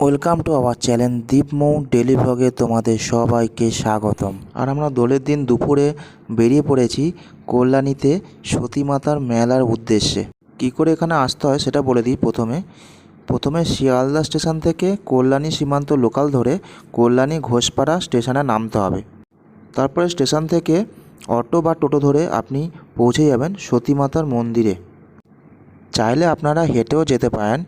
Welcome to our channel Deepmou daily ভ্লগে তোমাদের সবাইকে স্বাগতম। আর আমরা দোলের দিন দুপুরে বেরিয়ে পড়েছি কল্যাণীতে সতী মাতার মেলার উদ্দেশ্যে। কী করে এখানে আসতে হয় সেটা বলে দিই প্রথমে। প্রথমে শিয়ালদা স্টেশন থেকে কল্যাণী সীমান্ত লোকাল ধরে কল্যাণী ঘোষপাড়া স্টেশনে নামতে হবে। তারপরে স্টেশন থেকে অটো বা টোটো ধরে আপনি পৌঁছে যাবেন সতী মাতার মন্দিরে। চাইলে আপনারা হেঁটেও যেতে পারেন।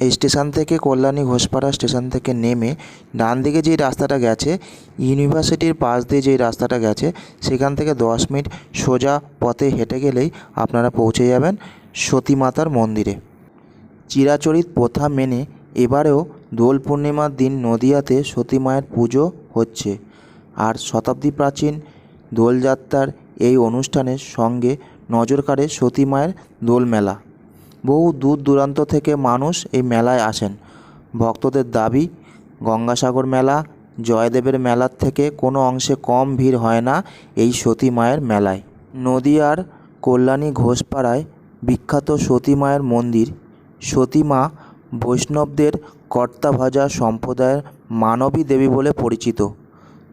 এই স্টেশন থেকে কল্যাণী ঘোষপাড়া স্টেশন থেকে নেমে ডান দিকে যেই রাস্তাটা গেছে, ইউনিভার্সিটির পাশ দিয়ে যেই রাস্তাটা গেছে, সেখান থেকে দশ মিনিট সোজা পথে হেঁটে গেলেই আপনারা পৌঁছে যাবেন সতী মাতার মন্দিরে। চিরাচরিত প্রথা মেনে এবারেও দোল পূর্ণিমার দিন নদিয়াতে সতী মায়ের পুজো হচ্ছে। আর শতাব্দী প্রাচীন দোলযাত্রার এই অনুষ্ঠানের সঙ্গে নজর কাড়ে সতী মায়ের দোল মেলা বহু দূর দূরান্ত থেকে মানুষ এই মেলায় আসেন। ভক্তদের দাবি, গঙ্গাসাগর মেলা, জয়দেবের মেলার থেকে কোনো অংশে কম ভিড় হয় না এই সতী মায়ের মেলায়। নদিয়ার কল্যাণী ঘোষপাড়ায় বিখ্যাত সতী মায়ের মন্দির। সতী মা বৈষ্ণবদের কর্তাভাজা সম্প্রদায়ের মানবী দেবী বলে পরিচিত।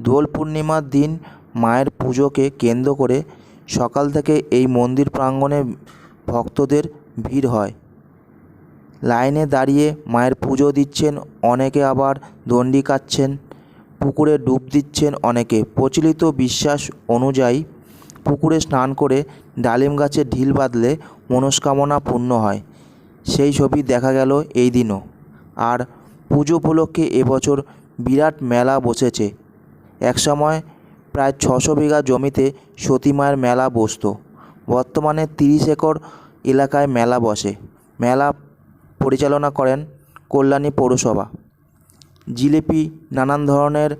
দোল পূর্ণিমার দিন মায়ের পুজোকে কেন্দ্র করে সকাল থেকে এই মন্দির প্রাঙ্গণে ভক্তদের ভিড় হয়। লাইনে দাঁড়িয়ে মায়ের পুজো দিচ্ছেন অনেকে আবার দণ্ডি কাচ্ছেন পুকুরে ডুব দিচ্ছেন অনেকে। প্রচলিত বিশ্বাস অনুযায়ী পুকুরে স্নান করে ডালিম গাছে ঢিল বাঁধলে মনস্কামনা পূর্ণ হয়। সেই ছবি দেখা গেল এই দিনও। আর পুজো উপলক্ষে এবছর বিরাট মেলা বসেছে। একসময় প্রায় ছশো বিঘা জমিতে সতী মায়ের মেলা বসতো। বর্তমানে তিরিশ একর এলাকায় মেলা বসে। মেলা পরিচালনা করেন কল্যাণী পৌরসভা। জিলিপি, নানান ধরনের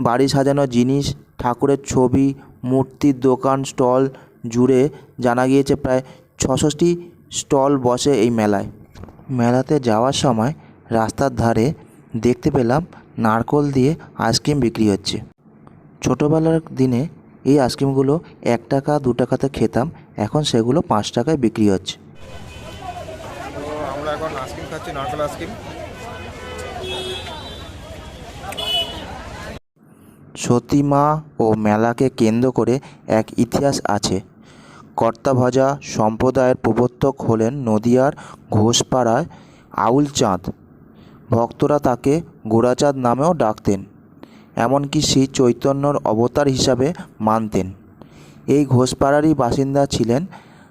বাড়ি সাজানো জিনিস, ঠাকুরের ছবি মূর্তির দোকান, স্টল জুড়ে জানা গিয়েছে প্রায় ছষট্টি স্টল বসে এই মেলায়। মেলাতে যাওয়ার সময় রাস্তার ধারে দেখতে পেলাম নারকোল দিয়ে আইসক্রিম বিক্রি হচ্ছে। ছোটোবেলার দিনে এই আইসক্রিমগুলো এক টাকা, দু টাকাতে খেতাম। এখন সেগুলো পাঁচ টাকায় বিক্রি হচ্ছে। তো আমরা এখন আইসক্রিম খাচ্ছি নারকেল আইসক্রিম। সতী মা ও মেলাকে কেন্দ্র করে এক ইতিহাস আছে। কর্তাভজা সম্প্রদায়ের প্রবর্তক হলেন নদিয়ার ঘোষপাড়ায় আউল চাঁদ ভক্তরা তাকে গোড়াচাঁদ নামেও ডাকতেন এমনকি শ্রী চৈতন্যর অবতার হিসাবে মানতেন। এই ঘোষপাড়ারই বাসিন্দা ছিলেন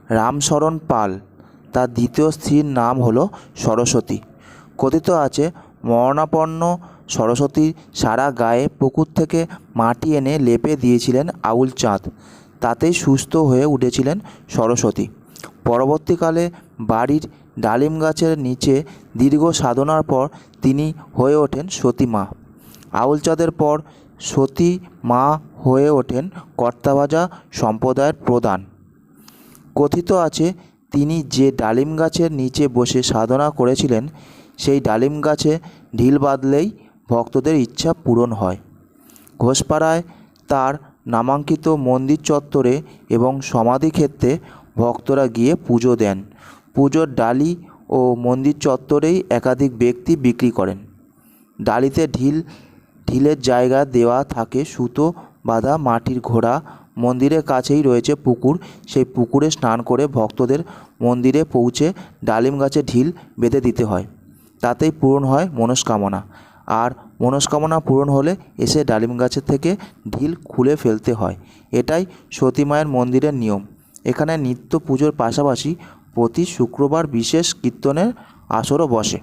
রামশরণ পাল। তার দ্বিতীয় স্ত্রীর নাম হল সরস্বতী। কথিত আছে, মরণাপন্ন সরস্বতী সারা গায়ে পুকুর থেকে মাটি এনে লেপে দিয়েছিলেন আউল চাঁদ। তাতেই সুস্থ হয়ে উঠেছিলেন সরস্বতী। পরবর্তীকালে বাড়ির ডালিম গাছের নিচে দীর্ঘ সাধনার পর তিনি হয়ে ওঠেন সতী মা। আউল চাঁদের পর সতী মা হয়ে ওঠেন কর্তাবাজা সম্প্রদায়ের প্রধান। কথিত আছে, তিনি যে ডালিম গাছের নিচে বসে সাধনা করেছিলেন, সেই ডালিম গাছে ঢিল বাঁধলেই ভক্তদের ইচ্ছা পূরণ হয়। ঘোষপাড়ায় তার নামাঙ্কিত মন্দির চত্বরে এবং সমাধিক্ষেত্রে ভক্তরা গিয়ে পুজো দেন। পুজোর ডালি ও মন্দির চত্বরেই একাধিক ব্যক্তি বিক্রি করেন। ডালিতে ঢিল, ঢিলের জায়গা দেওয়া থাকে সুতো বাঁধা মাটির ঘোড়া মন্দিরের কাছেই রয়েছে পুকুর। সেই পুকুরে স্নান করে ভক্তদের মন্দিরে পৌঁছে ডালিম গাছে ঢিল বেঁধে দিতে হয়। তাতেই পূরণ হয় মনস্কামনা। আর মনস্কামনা পূরণ হলে এসে ডালিম গাছের থেকে ঢিল খুলে ফেলতে হয়। এটাই সতী মায়ের মন্দিরের নিয়ম। এখানে নিত্য পুজোর পাশাপাশি প্রতি শুক্রবার বিশেষ কীর্তনের আসরও বসে।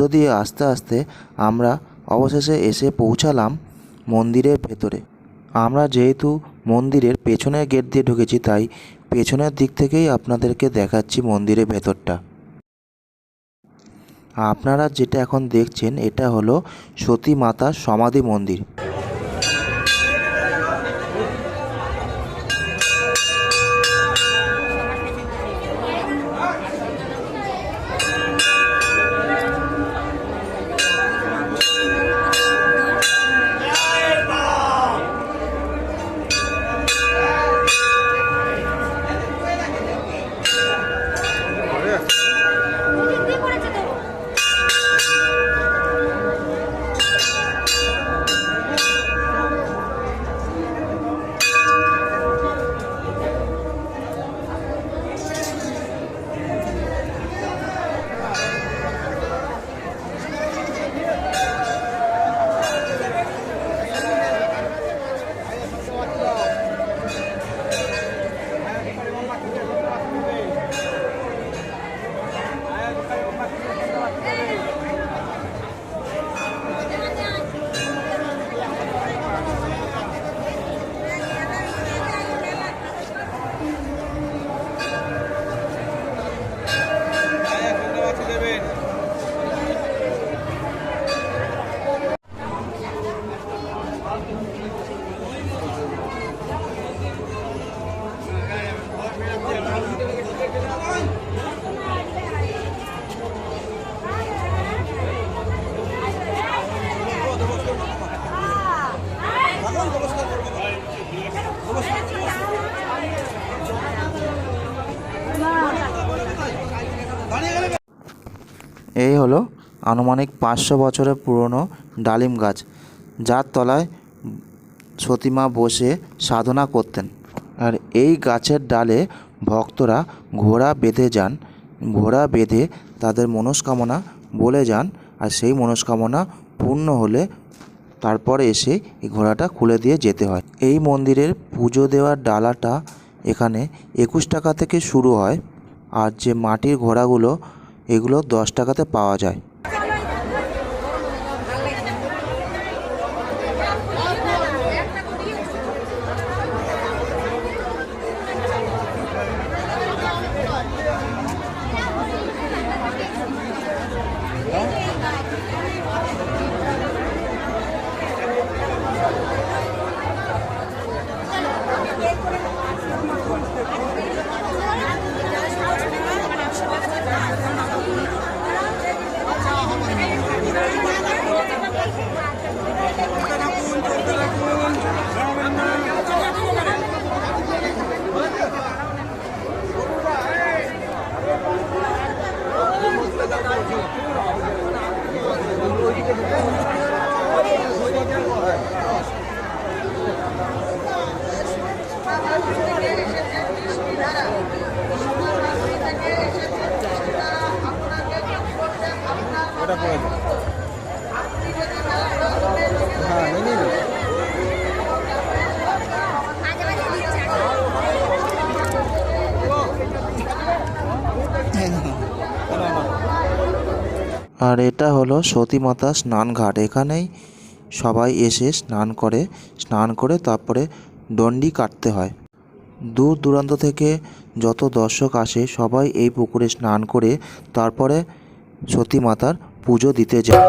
মধ্য দিয়ে আস্তে আস্তে আমরা অবশেষে এসে পৌঁছালাম মন্দিরের ভেতরে। আমরা যেহেতু মন্দিরের পেছনের গেট দিয়ে ঢুকেছি, তাই পেছনের দিক থেকেই আপনাদেরকে দেখাচ্ছি মন্দিরের ভেতরটা। আপনারা যেটা এখন দেখছেন, এটা হলো সতী মাতার সমাধি মন্দির। এই হলো আনুমানিক পাঁচশো বছরের পুরনো ডালিম গাছ, যার তলায় সতীমা বসে সাধনা করতেন। আর এই গাছের ডালে ভক্তরা ঘোড়া বেঁধে যান, ঘোড়া বেঁধে তাদের মনস্কামনা বলে যান আর সেই মনস্কামনা পূর্ণ হলে তারপরে এসে এই ঘোড়াটা খুলে দিয়ে যেতে হয়। এই মন্দিরের পুজো দেওয়ার ডালাটা এখানে একুশ টাকা থেকে শুরু হয়। আর যে মাটির ঘোড়াগুলো এগুলো দশ টাকাতে পাওয়া যায়। আর এটা হলো সতী মাতা স্নানঘাট। এখানেই সবাই এসে স্নান করে স্নান করে তারপরে দণ্ডি কাটতে হয়। দূর দূরান্ত থেকে যত দর্শক আসে, সবাই এই পুকুরে স্নান করে তারপরে সতী মাতার পুজো দিতে যায়।